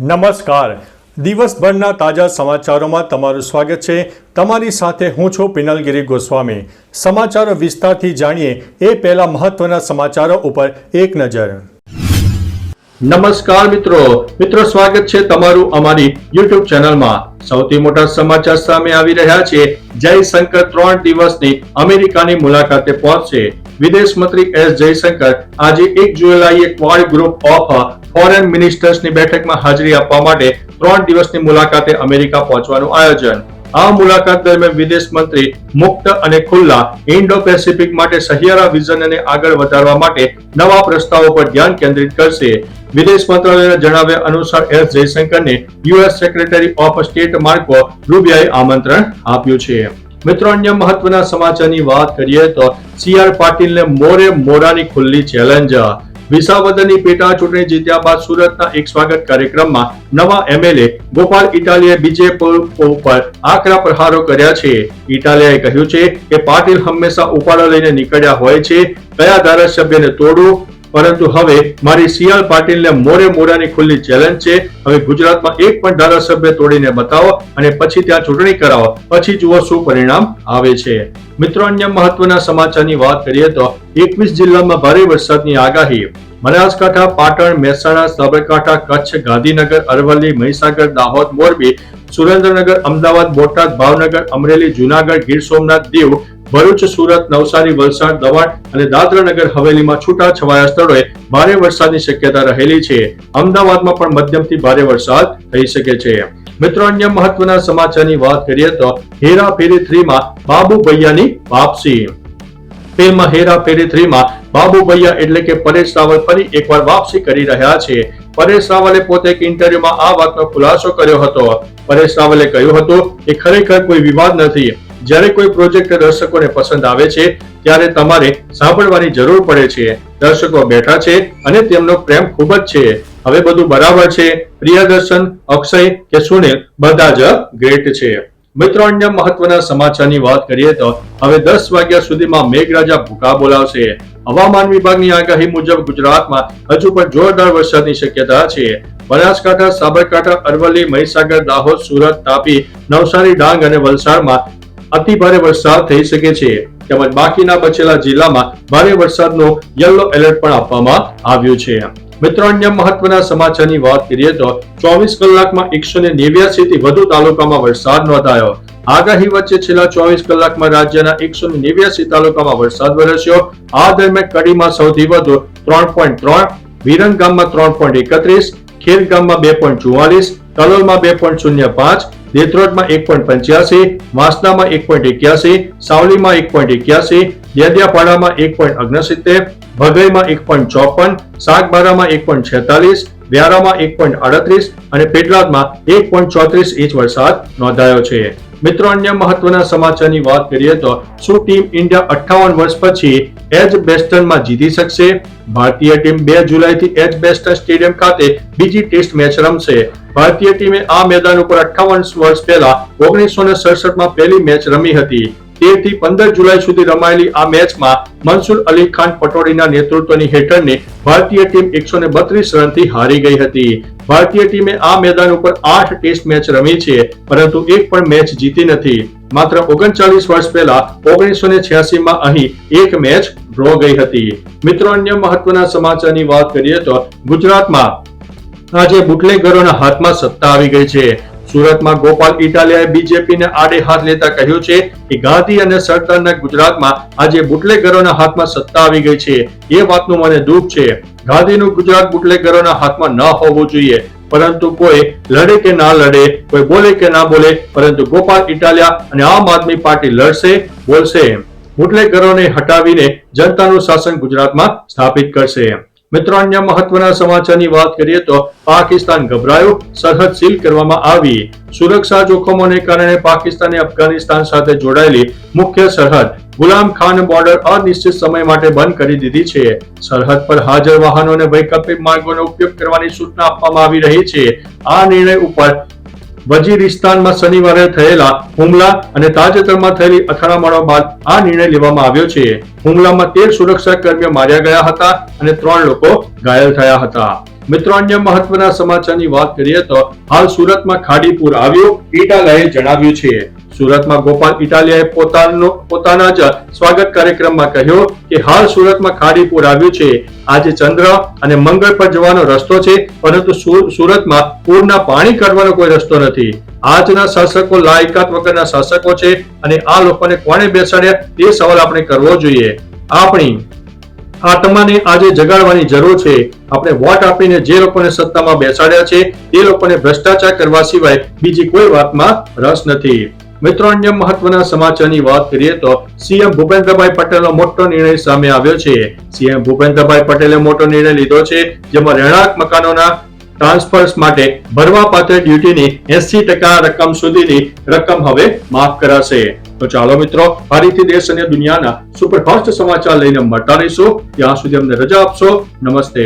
નમસ્કાર. દિવસભરના તાજા સમાચારોમાં તમારું સ્વાગત છે. તમારી સાથે હું છું પિનલગીરી ગોસ્વામી. સમાચારો વિસ્તારથી જાણીએ એ પહેલા મહત્વના સમાચારો ઉપર એક નજર. નમસ્કાર મિત્રો. મિત્રો, સ્વાગત છે તમારું અમારી યુટ્યુબ ચેનલમાં. સૌથી મોટા સમાચાર સામે આવી રહ્યા છે. જયશંકર ત્રણ દિવસની અમેરિકાની મુલાકાતે પહોંચશે વિદેશ મંત્રી એસ જયશંકર આજે એક જુલાઈએ ક્વાડ ગ્રુપ ઓફ ફોરેન મિનિસ્ટર્સની બેઠકમાં હાજરી આપવા માટે ત્રણ દિવસની મુલાકાતે અમેરિકા પહોંચવાનું આયોજન. આ મુલાકાત દરમિયાન વિદેશ મંત્રી મુક્ત અને ખુલ્લા ઇન્ડો પેસિફિક માટે સહિયારા વિઝનને આગળ વધારવા માટે નવા પ્રસ્તાવો પર ધ્યાન કેન્દ્રિત કરશે. વિદેશ મંત્રાલયના જણાવ્યા અનુસાર S જયશંકરને US secretary of state Marco રૂબિયાએ આમંત્રણ આપ્યું છે. મિત્રો, અન્ય મહત્વના સમાચારની વાત કરીએ તો સીઆર પાટીલને મોરે મોરાની ખુલ્લી ચેલેન્જ વિસાવદરની પેટા ચૂંટણી જીત્યા બાદ સુરતના એક સ્વાગત કાર્યક્રમમાં નવા એમએલએ ગોપાલ ઇટાલીએ બીજેપી ઉપર આકરા પ્રહારો કર્યા છે. ઇટાલિયાએ કહ્યું છે કે પાટીલ હંમેશા ઉપાડો લઈને નીકળ્યા હોય છે. કયા ધારાસભ્યને તોડવું? પરંતુ હવે મારી સીઆર પાટીલને મોરે મોરાની ખુલ્લી ચેલેન્જ છે. હવે ગુજરાતમાં એક પણ ધારાસભ્ય તોડીને બતાવો અને પછી ત્યાં ચૂંટણી કરાવો. પછી જુઓ શું પરિણામ આવે છે. મિત્રો, અન્ય મહત્વના સમાચારની વાત કરીએ તો એકવીસ જિલ્લામાં ભારે વરસાદની આગાહી. બનાસકાંઠા, પાટણ, મહેસાણા, સાબરકાંઠા, કચ્છ, ગાંધીનગર, અરવલ્લી, મહીસાગર, દાહોદ, મોરબી, સુરેન્દ્રનગર, અમદાવાદ, બોટાદ, ભાવનગર, અમરેલી, જુનાગઢ, ગીર સોમનાથ, દીવ ભરૂચ, સુરત, નવસારી, વલસાડ દમણ અને દાદરાનગર હવેલીમાં છૂટા છવાયા સ્થળોએ ભારે વરસાદની શક્યતા રહેલી છે. અમદાવાદમાં પણ મધ્યમથી ભારે વરસાદ થઈ શકે છે. મિત્રો, અન્ય મહત્વના સમાચારની વાત કરીએ તો હેરા ફેરી થ્રીમાં બાબુ ભૈયાની વાપસી. ફિલ્મ હેરા ફેરી થ્રીમાં બાબુ ભૈયા એટલે કે પરેશ રાવલ ફરી એકવાર વાપસી કરી રહ્યા છે. પરેશ રાવલે પોતે એક ઇન્ટરવ્યુમાં આ વાતનો ખુલાસો કર્યો હતો. પરેશ રાવલે કહ્યું હતું કે ખરેખર કોઈ વિવાદ નથી. જ્યારે કોઈ પ્રોજેક્ટ દર્શકોને પસંદ આવે છે, ત્યારે તમારે સાંભળવાની જરૂર પડે છે. દર્શકો બેઠા છે અને તેમનો પ્રેમ ખૂબ જ છે. હવે બધું બરાબર છે. પ્રિયદર્શન, અક્ષય કે સુનિલ, બધા જ ગ્રેટ છે. મિત્રો, અન્ય મહત્વના સમાચારની વાત કરીએ તો હવે દસ વાગ્યા સુધીમાં મેઘરાજા ભૂકા બોલાવશે. હવામાન વિભાગની આગાહી મુજબ ગુજરાતમાં હજુ પણ જોરદાર વરસાદની શક્યતા છે. બનાસકાંઠા, સાબરકાંઠા, અરવલ્લી, મહીસાગર, દાહોદ, સુરત, તાપી, નવસારી, ડાંગ અને વલસાડમાં અતિ ભારે વરસાદ થઈ શકે છે. તેમજ બાકીના બચેલા જિલ્લામાં ભારે વરસાદનો યલો એલર્ટ પણ આપવામાં આવ્યું છે. મિત્રો, અન્ય મહત્વના સમાચારની વાત કરીએ તો ચોવીસ કલાકમાં એકસો ને નેવ્યાસી થી વધુ તાલુકામાં વરસાદ નોંધાયો. આગાહી વચ્ચે છેલ્લા ચોવીસ કલાકમાં રાજ્યના એકસો ને નેવ્યાસી તાલુકામાં વરસાદ વરસ્યો. આ દરમિયાન કડીમાં સૌથી વધુ ત્રણ પોઈન્ટ ત્રણ વિરંગ ગામમાં ત્રણ પોઈન્ટ એકત્રીસ, ખેર ગામમાં બે પોઈન્ટ ચુવાલીસ કલોલમાં બે પોઈન્ટ શૂન્ય પાંચ દેત્રોડમાં એક પોઈન્ટ પંચ્યાસી વાસણામાં એક પોઈન્ટ એક્યાસી, સાવલીમાં એક પોઈન્ટ એક્યાસી દેડિયાપાડામાં એક પોઈન્ટ અગ્નસિત્તેર, ભગઈમાં એક પોઈન્ટ ચોપન, સાગબારામાં એક પોઈન્ટ છેતાલીસ, વ્યારામાં એક પોઈન્ટ અડત્રીસ અને પેટલાદમાં એક પોઈન્ટ ચોત્રીસ ઇંચ વરસાદ નોંધાયો છે. મિત્રો, અન્ય મહત્વના સમાચારની વાત કરીએ તો શું ટીમ ઇન્ડિયા અઠ્ઠાવન વર્ષ પછી એજ બેસ્ટનમાં જીતી શકશે. ભારતીય ટીમ બે જુલાઈથી એજ બેસ્ટન સ્ટેડિયમ ખાતે બીજી ટેસ્ટ મેચ રમશે. ભારતીય ટીમે આ મેદાન ઉપર અઠાવન વર્ષ પહેલા ઓગણીસો ને સડસઠમાં પહેલી મેચ રમી હતી. તેરથી પંદર જુલાઈ સુધી રમાયેલી આ મેચમાં મનસુર અલી ખાન પટોડીના નેતૃત્વની હેઠળની ભારતીય ટીમ એકસો ને બત્રીસ રનથી હારી ગઈ હતી. ભારતીય ટીમે આ મેદાન ઉપર આઠ ટેસ્ટ મેચ રમી છે, પરંતુ એક પણ મેચ જીતી નથી. માત્ર ઓગણચાલીસ વર્ષ પહેલા ઓગણીસો ને છ્યાસીમાં અહીં એક મેચ ડ્રો ગઈ હતી. મિત્રો, અન્ય મહત્વના સમાચારની વાત કરીએ તો ગુજરાતમાં આજે બુટલેગરોના હાથમાં સત્તા આવી ગઈ છે. સુરતમાં ગોપાલ ઇટાલિયાએ બીજેપીને આડે હાથ લેતા કહ્યું છે કે ગાંધી અને સરદારના ગુજરાતમાં આજે બુટલેગરોના હાથમાં સત્તા આવી ગઈ છે. એ વાતનું મને દુઃખ છે. ગાંધીનું ગુજરાત બુટલેગરોના હાથમાં ન હોવું જોઈએ. પરંતુ કોઈ લડે કે ના લડે, કોઈ બોલે કે ના બોલે, પરંતુ ગોપાલ ઇટાલિયા અને આમ આદમી પાર્ટી લડશે, બોલશે બુટલેગરોને હટાવીને જનતાનું શાસન ગુજરાતમાં સ્થાપિત કરશે મિત્રો, અન્ય મહત્વના સમાચારની વાત કરીએ તો પાકિસ્તાન ગભરાયું, સરહદ સીલ કરવામાં આવી. સુરક્ષા જોખમોને કારણે પાકિસ્તાને અફઘાનિસ્તાન સાથે જોડાયેલી મુખ્ય સરહદ ગુલામ ખાન બોર્ડર અનિશ્ચિત સમય માટે બંધ કરી દીધી છે. સરહદ પર હાજર વાહનોને વૈકલ્પિક માર્ગોનો ઉપયોગ કરવાની સૂચના આપવામાં આવી રહી છે. આ નિર્ણય ઉપર વજીરિસ્તાનમાં શનિવારે થયેલા હુમલા અને તાજેતરમાં થયેલી અથડામણો બાદ આ નિર્ણય લેવામાં આવ્યો છે. હુમલામાં તેર સુરક્ષા કર્મીઓ માર્યા ગયા હતા અને ત્રણ લોકો ઘાયલ થયા હતા. મિત્રો, અન્ય મહત્વના સમાચારની વાત કરીએ તો હાલ સુરતમાં ખાડીપુર આવ્યું. ઇટાલાએ જણાવ્યું છે સુરતમાં ગોપાલ ઇટાલિયાએ પોતાનો પોતાના જ સ્વાગત કાર્યક્રમમાં કહ્યું કે હાલ સુરતમાં ખાડીપુર આવ્યું છે. આજે ચંદ્ર અને મંગળ પર જવાનો રસ્તો છે, પરંતુ સુરતમાં પૂરના પાણી કાઢવાનો કોઈ રસ્તો નથી. આજના શાસકો લાયકાત વગરના શાસકો છે અને આ લોકોને કોણે બેસાડ્યા તે સવાલ આપણે કરવો જોઈએ. આપણી આત્માને આજે જગાડવાની જરૂર છે. આપણે વોટ આપીને જે લોકોને સત્તામાં બેસાડ્યા છે, તે લોકોને ભ્રષ્ટાચાર કરવા સિવાય બીજી કોઈ વાતમાં રસ નથી. મિત્રો, અન્ય મહત્વના સમાચારની વાત કરીએ તો સીએમ ભૂપેન્દ્રભાઈ પટેલનો મોટો નિર્ણય સામે આવ્યો છે. સીએમ ભૂપેન્દ્રભાઈ પટેલે મોટો નિર્ણય લીધો છે, જેમાં રહેણાંક મકાનોના ટ્રાન્સફર્સ માટે ભરવા પાત્ર ડ્યુટીની એસી ટકા રકમ સુધીની રકમ હવે માફ કરાશે. તો ચાલો મિત્રો, ફરીથી દેશ અને દુનિયાના સુપરફાસ્ટ સમાચાર લઈને મળતા રહીશું. ત્યાં સુધી અમને રજા આપશો. નમસ્તે.